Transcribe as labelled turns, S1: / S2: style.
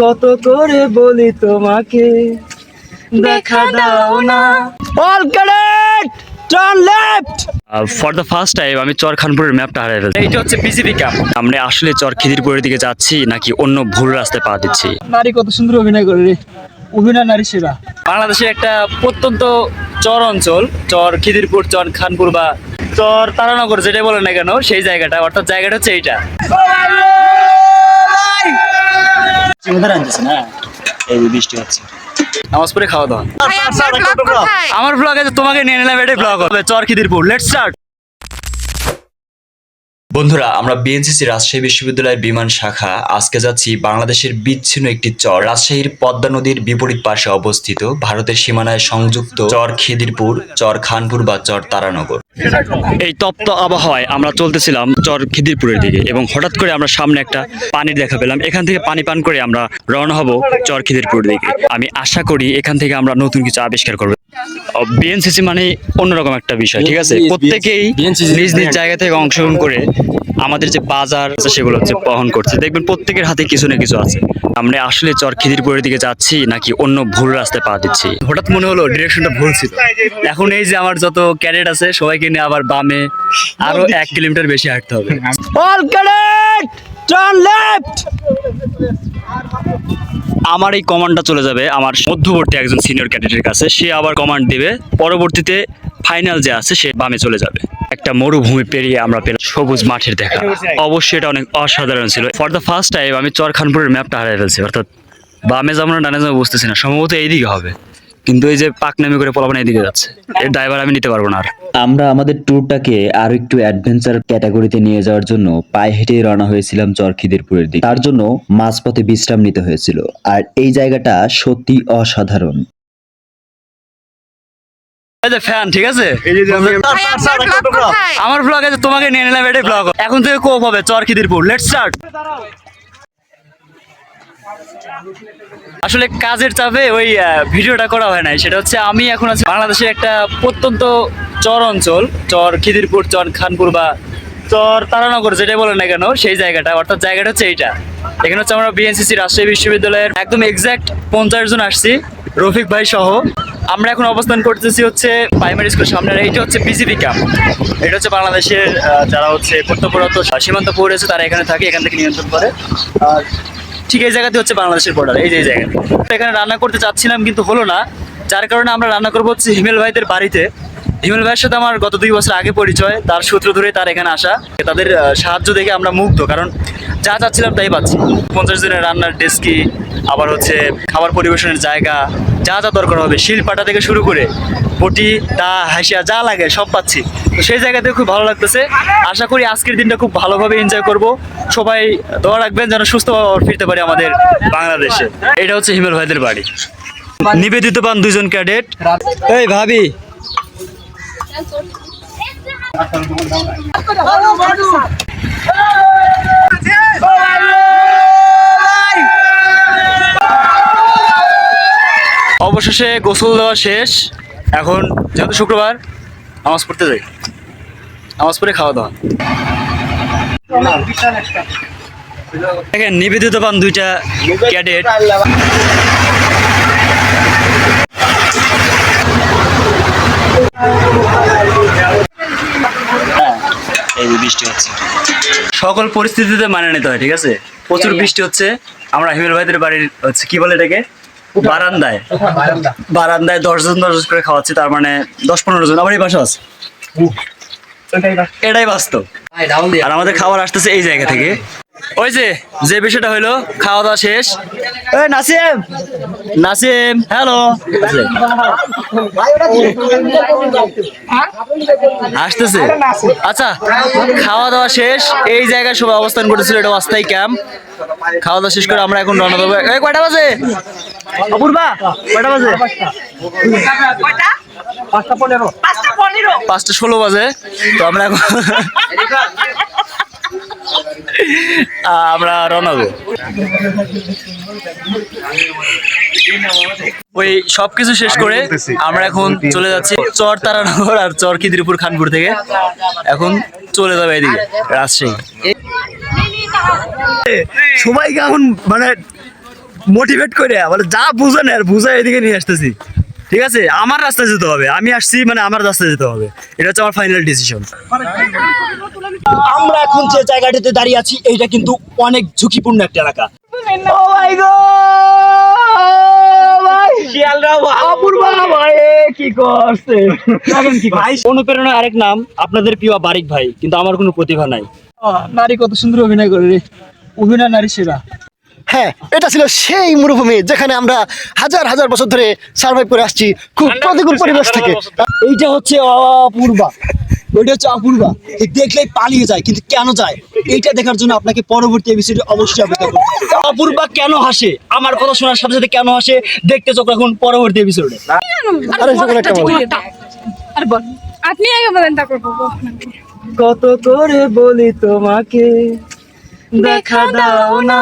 S1: কত করে বলি তোমাকে? দেখা দাও না। All correct turn left
S2: for the first time আমি চর খানপুরের ম্যাপটা হারিয়ে ফেলছি। এইটা হচ্ছে বিজিবি ক্যাম্প আমরা আসলে চর খিদিরপুরের দিকে যাচ্ছি নাকি অন্য ভুল রাস্তায় পা দিচ্ছি?
S1: নারী কত সুন্দর অভিনয় করে রে। অভিনয় নারী সেরা।
S2: বাংলাদেশের একটা প্রত্যন্ত চর অঞ্চল চর খিদিরপুর চর খানপুর বা চর তারানগর যেটা বলে না কেন সেই জায়গাটা অর্থাৎ জায়গাটা হচ্ছে এইটা। চিমদার আনতেছে না? এই বৃষ্টি হচ্ছে। নামাজ পড়ে খাওয়া দাওয়া।
S3: ভাই আপনার ব্লগ কোথায়?
S2: আমার ব্লগ আছে তোমাকে নিয়ে নিলাম এটাই ব্লগ হবে। চরখিদিরপুর লেট লেটস স্টার্ট বন্ধুরা, আমরা বিএনসিসি রাজশাহী বিশ্ববিদ্যালয়ের বিমান শাখা, আজকে যাচ্ছি বাংলাদেশের বিচ্ছিন্ন একটি চর, রাজশাহীর পদ্মা নদীর বিপরীত পাশে অবস্থিত ভারতের সীমানায় সংযুক্ত চর খিদিরপুর, চর খানপুর বা চর তারানগর। এই তপ্ত আবহাওয়ায় আমরা চলতেছিলাম চর খিদিরপুরের দিকে এবং হঠাৎ করে আমরা সামনে একটা পানির দেখা পেলাম। এখান থেকে পানি পান করে আমরা রওনা হব চর খিদিরপুরের দিকে। আমি আশা করি এখান থেকে আমরা নতুন কিছু আবিষ্কার করব। বিএনসিসি মানে অন্যরকম একটা বিষয় ঠিক আছে? প্রত্যেকেই নিজ নিজ জায়গা থেকে অংশগ্রহণ করে আমাদের যে বাজার সেগুলো হচ্ছে বহন করছে। দেখবেন প্রত্যেকের হাতে কিছু না কিছু আছে। আমরা আসলে চর খিদিরপুরের দিকে যাচ্ছি নাকি অন্য ভুল রাস্তায় পা দিচ্ছি? হঠাৎ মনে হলো ডিরেকশনটা ভুল ছিল। এখন এই যে আমার যত ক্যারেট আছে সবাইকে নিয়ে আবার বামে আরও এক কিলোমিটার বেশি হাঁটতে হবে।
S1: অল কারেক্ট টার্ন লেফট
S2: আমার এই কমান্ডটা চলে যাবে আমার মধ্যবর্তী একজন সিনিয়র ক্যাডেটের কাছে। সে আবার কমান্ড দিবে, পরবর্তীতে ফাইনাল যে আছে, সে বামে চলে যাবে। একটা মরুভূমি পেরিয়ে আমরা পেলাম সবুজ মাঠের দেখা। অবশ্যই এটা অনেক অসাধারণ ছিল। ফর দ্য ফার্স্ট টাইম আমি চরখানপুরের ম্যাপটা হারিয়ে ফেলছি, অর্থাৎ বামে যাব না, ডানে যাব বুঝতেছি না। সম্ভবত এইদিকে হবে। কিন্তু এই যে পাক পাকনামি করে পোলাপান এইদিকে যাচ্ছে। এর ড্রাইভার আমি নিতে পারব না আর।
S4: আমরা আমাদের ট্যুরটাকে আরও একটু অ্যাডভেঞ্চার ক্যাটাগরিতে নিয়ে যাওয়ার জন্য পায়ে হেঁটে রওনা হয়েছিলাম চরখিদিরপুরের দিকে। তার জন্য মাঝপথে বিশ্রাম নিতে হয়েছিল। আর এই জায়গাটা সত্যি অসাধারণ।
S2: এই যে ফ্যান ঠিক আছে? আমার ব্লগ আছে তোমাকে নিয়ে নিলাম এটাই ব্লগ এখন থেকে কোপ হবে চরখিদিরপুর। লেটস স্টার্ট আসলে কাজের চাপে ওই ভিডিওটা করা হয় নাই। সেটা হচ্ছে আমি এখন আছি বাংলাদেশের একটা প্রত্যন্ত চর অঞ্চল। চর খিদিরপুর, চর খানপুর বা চর তারানগর যেটাই বলেন না কেন, সেই জায়গাটা। অর্থাৎ জায়গাটা হচ্ছে এইটা। এখানে হচ্ছে আমরা বিএনসিসি রাজশাহী বিশ্ববিদ্যালয়ের একদম এক্সাক্ট পঞ্চাশ জন আসছি, রফিক ভাই সহ। আমরা এখন অবস্থান করতেছি হচ্ছে প্রাইমারি স্কুল সামনে এইটা হচ্ছে বিজিবি ক্যাম্প এটা হচ্ছে বাংলাদেশের যারা হচ্ছে কর্তব্যরত সীমান্ত পৌরেছে তারা এখানে থাকে, এখান থেকে নিয়ন্ত্রণ করে। আর ঠিক এই জায়গাতে হচ্ছে বাংলাদেশের বর্ডার এই যে এই জায়গাতে তো এখানে রান্না করতে চাচ্ছিলাম, কিন্তু হলো না। যার কারণে আমরা রান্না করব হচ্ছে হিমেল ভাইদের বাড়িতে। হিমেল ভাইয়ের সাথে আমার গত দুই বছর আগে পরিচয়, তার সূত্র ধরে তার এখানে আসা। তাদের সাহায্য দেখে আমরা মুগ্ধ, কারণ যা চাচ্ছিলাম তাই পাচ্ছি। পঞ্চাশ জনের রান্নার ডেস্কি আবার হচ্ছে খাবার পরিবেশনের জায়গা, যা যা দরকার হবে শিলপাটা থেকে শুরু করে, বটি, দা, হাসিয়া, যা লাগে সব পাচ্ছি। সেই জায়গাতে খুব ভালো লাগতেছে। আশা করি আজকের দিনটা খুব ভালোভাবে এনজয় করব। সবাই দোয়া রাখবেন যেন সুস্থভাবে ফিরতে পারি আমাদের বাংলাদেশে। এটা হচ্ছে হিমেল ভাইদের বাড়ি। নিবেদিত পান দুজন ক্যাডেট। এই ভাবি। অবশেষে গোসল দেওয়া শেষ। এখন যেহেতু শুক্রবার নামাজ পড়তে যাই। নামাজ পড়ে খাওয়া দাওয়া। দেখেন নিবেদিত পান দুইটা ক্যাডেট। এই বৃষ্টি হচ্ছে। সকল পরিস্থিতিতে মানে নিতে হয় ঠিক আছে? প্রচুর বৃষ্টি হচ্ছে। আমরা হিমেল ভাইদের বাড়ির হচ্ছে কি বলে এটাকে? বারান্দায়। বারান্দায় দশজন দশজন করে খাওয়াচ্ছি তার মানে দশ পনেরো জন। আমার এই বাসা আছে। এটাই বাস্তব। আর আমাদের খাবার আসতেছে এই জায়গা থেকে। ওই যে যে বিষয়টা হইল খাওয়া দাওয়া শেষ। নাসিম! নাসিম হ্যালো। আসতেছে। আচ্ছা খাওয়া দাওয়া শেষ। এই জায়গায় সবাই অবস্থান করতেছিল এটা অস্থায়ী ক্যাম্প খাওয়া দাওয়া শেষ করে আমরা এখন রওনা দেবো। কয়টা বাজে? অপূর্বা কয়টা বাজে?
S3: পাঁচটা পনেরো।
S2: পাঁচটা ষোলো বাজে তো আমরা এখন আমরা রওনা দেবো। ওই সবকিছু শেষ করে আমরা এখন চলে যাচ্ছি চর তারানগর আর চর খিদিরপুর খানপুর থেকে। এখন চলে যাবে এদিকে রাজশাহী। সবাইকে এখন মানে
S5: মোটিভেট করে বলে যা বুঝে না বুঝে এদিকে নিয়ে আসতেছি। ঠিক আছে? আমার রাস্তায় যেতে হবে। আমি আসছি মানে আমার রাস্তায় যেতে হবে। এটা হচ্ছে আমার ফাইনাল ডিসিশন
S2: আমরা এখন যে জায়গাটিতে দাঁড়িয়ে আছি এইটা কিন্তু অনেক ঝুঁকিপূর্ণ একটা এলাকা। ও মাই গো ভাই! শিয়ালরা অপূর্ব ভাই কি করছে? দেখেন কি ভাই
S5: অনুপ্রেরণা আরেক নাম আপনাদের প্রিয় বারিক ভাই কিন্তু আমার কোনো প্রতিভা নাই।
S2: নারী কত সুন্দর অভিনয় করে রে। অভিনয় নারী সেরা।
S3: হ্যাঁ এটা ছিল সেই মরুভূমি যেখানে আমরা হাজার হাজার বছর ধরে সার্ভাইভ করে আসছি খুব প্রতিকূল পরিবেশ থেকে।
S2: এইটা হচ্ছে অপূর্বা। ওইটা হচ্ছে অপূর্বা। এই দেখলেই পালিয়ে যায় কিন্তু কেন যায়? এইটা দেখার জন্য আপনাকে পরবর্তী এপিসোডে অবশ্যই অপেক্ষা করতে অপূর্বা কেন হাসে? আমার কথা শোনার সাথে সাথে কেন হাসে? দেখতে চোখ রাখুন পরবর্তী এপিসোডে
S3: আরে বল।
S1: আর আপনি আগে বলেন তারপর
S2: কত করে বলি তোমাকে? দেখা দাও না।